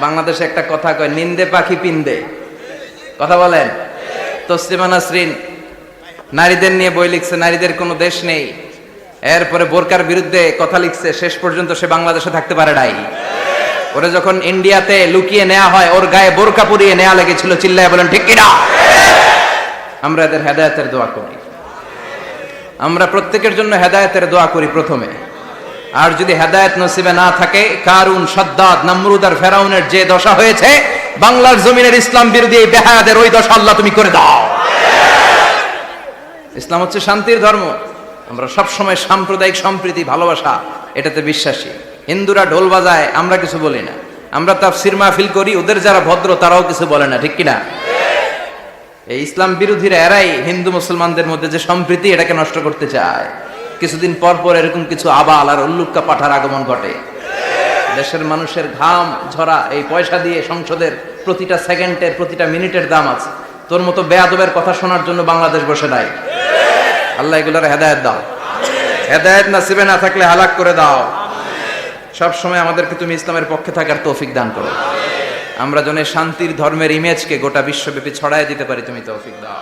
বাংলাদেশে একটা কথা কয়, নিন্দে পাখি পিন্দে। কথা বলেন? তসলিমা নাসরিন, নারীদের নিয়ে বই লিখছে, নারীদের কোনো দেশ নেই। এরপরে বোরকার বিরুদ্ধে কথা লিখছে, শেষ পর্যন্ত সে বাংলাদেশে থাকতে পারে নাই। ওরে যখন ইন্ডিয়াতে লুকিয়ে নেওয়া হয়, ওর গায়ে বোরকা পরিয়ে নেওয়া লেগেছিল, চিল্লায় বলেন, ঠিক কিনা? আমরা এদের হেদায়তের দোয়া করি। আমরা প্রত্যেকের জন্য হেদায়তের দোয়া করি প্রথমে। আর যদি হেদায়েত নসিবে না থাকে, কারুন, সদ্দাদ, নমরুদ আর ফেরাউনের যে দশা হয়েছে, বাংলার জমিনের ইসলাম বিরোধী এই বেহায়াদের ওই দশা আল্লাহ তুমি করে দাও। ইসলাম হচ্ছে শান্তির ধর্ম। আমরা সব সময় সাম্প্রদায়িক সম্প্রীতি, ভালোবাসা, এটাতে বিশ্বাসী। হিন্দুরা ঢোল বাজায়, আমরা কিছু বলি না। আমরা তাফসির মাহফিল করি, ওদের যারা ভদ্র, তারাও কিছু বলে না, ঠিক কিনা? এই ইসলাম বিরোধীরা এরাই হিন্দু মুসলমানদের মধ্যে যে সম্প্রীতি, এটাকে নষ্ট করতে চায়। কিছুদিন পর পর এরকম কিছু আবাল আর উল্লুক্কা পাঠার আগমন ঘটে। দেশের মানুষের ঘাম, ঝরা, এই পয়সা দিয়ে সংসদের প্রতিটা সেকেন্ডের, প্রতিটা মিনিটের দাম আছে। তোর মতো বেয়াদবের কথা শোনার জন্য বাংলাদেশ বসে নাই। আল্লাহ এগুলোর হেদায়ত দাও। হেদায়ত নাসিবে না থাকলে হালাক করে দাও। সব সময় আমাদেরকে তুমি ইসলামের পক্ষে থাকার তৌফিক দান করো। আমরা যেন শান্তির ধর্মের ইমেজকে গোটা বিশ্বব্যাপী ছড়ায় দিতে পারি, তুমি তৌফিক দাও।